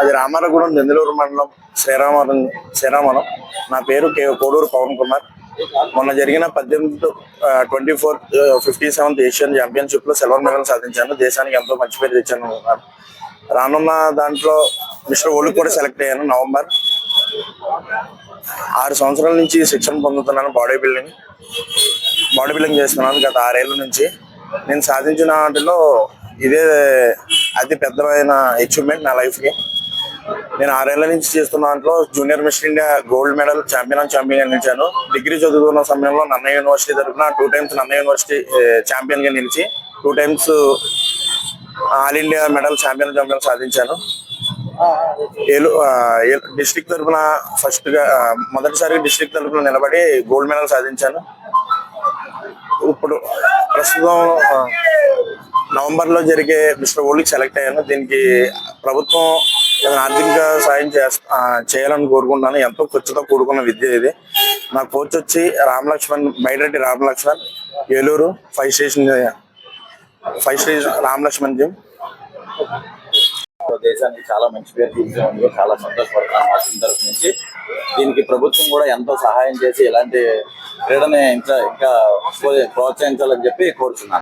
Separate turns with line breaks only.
మాది రామారగూడెం దెందులూరు మండలం శ్రీరామరం శ్రీరామలం నా పేరు కే కోడూరు పవన్ కుమార్. మొన్న జరిగిన పద్దెనిమిది twenty four fifty seventh Asian ఛాంపియన్షిప్లో silver medal సాధించాను. దేశానికి ఎంతో మంచి పేరు తెచ్చాను. రానున్న దాంట్లో మిస్టర్ ఓల్డ్ కూడా సెలెక్ట్ అయ్యాను. నవంబర్ ఆరు సంవత్సరాల నుంచి శిక్షణ పొందుతున్నాను బాడీ బిల్డింగ్. బాడీ బిల్డింగ్ చేస్తున్నాను గత ఆరేళ్ళ నుంచి. నేను సాధించిన వాటిలో ఇదే అతి పెద్దమైన అచీవ్మెంట్ నా లైఫ్కి. నేను ఆరేళ్ళ నుంచి చేస్తున్న దాంట్లో junior mission India gold medal champion of champion నిలిచాను degree చదువుతున్న సమయంలో నన్న యూనివర్సిటీ తరఫున టూ టైమ్స్ నన్న యూనివర్సిటీ ఛాంపియన్గా నిలిచి two times all India medal champion champion సాధించాను. ఏలు డిస్ట్రిక్ట్ తరఫున ఫస్ట్గా మొదటిసారి డిస్ట్రిక్ట్ తరఫున నిలబడి గోల్డ్ మెడల్ సాధించాను. ఇప్పుడు ప్రస్తుతం నవంబర్లో నవంబర్లో జరిగే మిస్టర్ ఓల్డ్కి సెలెక్ట్ అయ్యాను. దీనికి ప్రభుత్వం ఏదైనా ఆర్థిక సాయం చేయాలని కోరుకుంటున్నాను. ఎంతో ఖర్చుతో కూడుకున్న విద్య ఇది. నా కోచ్ వచ్చి Ramalakshman Lakshman Ramalakshman Eluru five station five station Ramalakshman gym.
దేశానికి చాలా మంచి పేరు తీసుకున్నందుకు చాలా సంతోషపడుతున్నాను మా టీం తరఫు నుంచి. దీనికి ప్రభుత్వం కూడా ఎంతో సహాయం చేసి ఇలాంటి క్రీడని ఇంకా ఇంకా ప్రోత్సహించాలని చెప్పి కోరుచున్నాను.